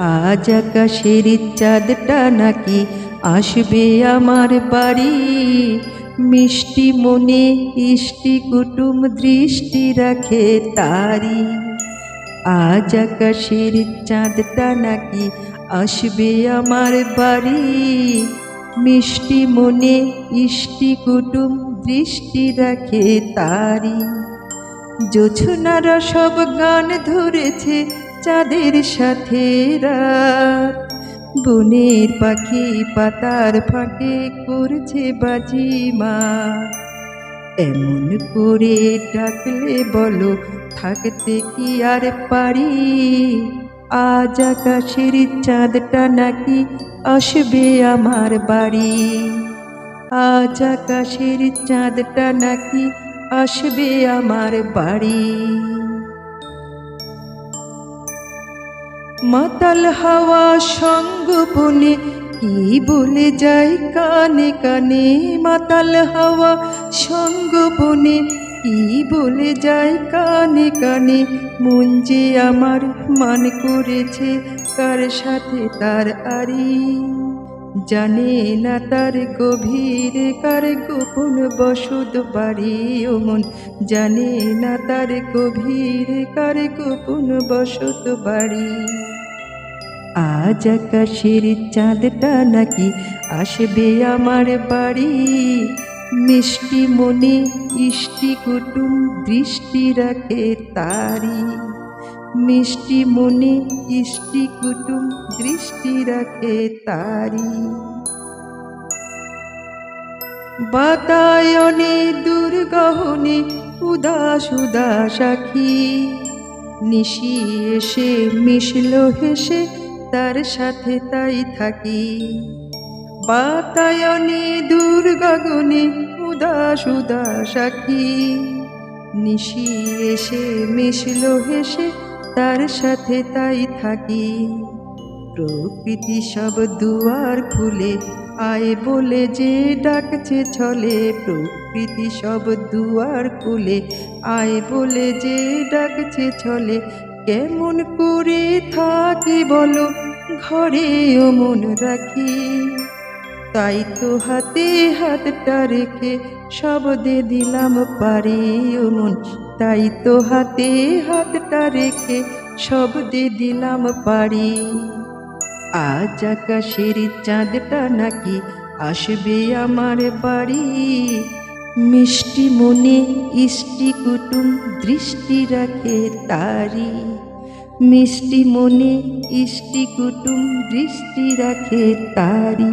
আজ আকাশের চাঁদটা নাকি আসবে আমার বাড়ি? মিষ্টি মনে ইষ্টি কুটুম দৃষ্টি রাখে তারি। আজ আকাশের চাঁদটা নাকি আসবে আমার বাড়ি? মিষ্টি মনে ইষ্টি কুটুম দৃষ্টি রাখে তারি। জোছনারা সব গান ধরেছে চাঁদের সাথে রাত। বনের পাখি পাতার ফাঁকে করছে বাজি মা। এমন করে ডাকলে বলো, থাকতে কি আর পারি? আজ আকাশের চাঁদটা নাকি আসবে আমার বাড়ি। আজ আকাশের চাঁদটা নাকি আসবে আমার বাড়ি। মাতাল হাওয়া সঙ্গ বনে, কি বলে যায় কানে কানে? মাতাল হাওয়া সঙ্গ বনে, কি বলে যায় কানে কানে? মন যে আমার মান করেছে, কার সাথে তার আরি জানে না তার গভীরে কার গোপন বসত বাড়ি মন। জানে না তার গভীরে কার গোপন বসত বাড়ি। আজ আকাশের চাঁদটা নাকি আসবে আমার বাড়ি। মিষ্টি মনে, ইষ্টি কুটুম দৃষ্টি রাখে তারি মিষ্টি মনে ইষ্টি কুটুম দৃষ্টি রাখে তারি। বাতায়নে দুর্গহনে উদাস উদাস আখি। নিশি এসে মিশল হেসে তার সাথে তাই থাকি। বাতায়নে দূর গগনে উদাস উদাস আখি। নিশি এসে মিশল হেসে তার সাথে তাই থাকি। প্রকৃতি সব দুয়ার খুলে, আয় বলে যে ডাকছে ছলে। প্রকৃতি সব দুয়ার খুলে, আয় বলে যে ডাকছে ছলে। কেমন করে থাকি বলো ঘরে মন রাখি। তাই তো হাতে হাতটা রেখে শব্দে দিলাম পারি মন। তাই তো হাতে হাতটা রেখে শব্দে দিলাম পারি আজ আকাশের চাঁদটা নাকি আসবে আমার বাড়ি। মিষ্টি মনে ইষ্টি কুটুম দৃষ্টি রাখে তারি। মিষ্টি মনে ইষ্টি কুটুম দৃষ্টি রাখে তারি।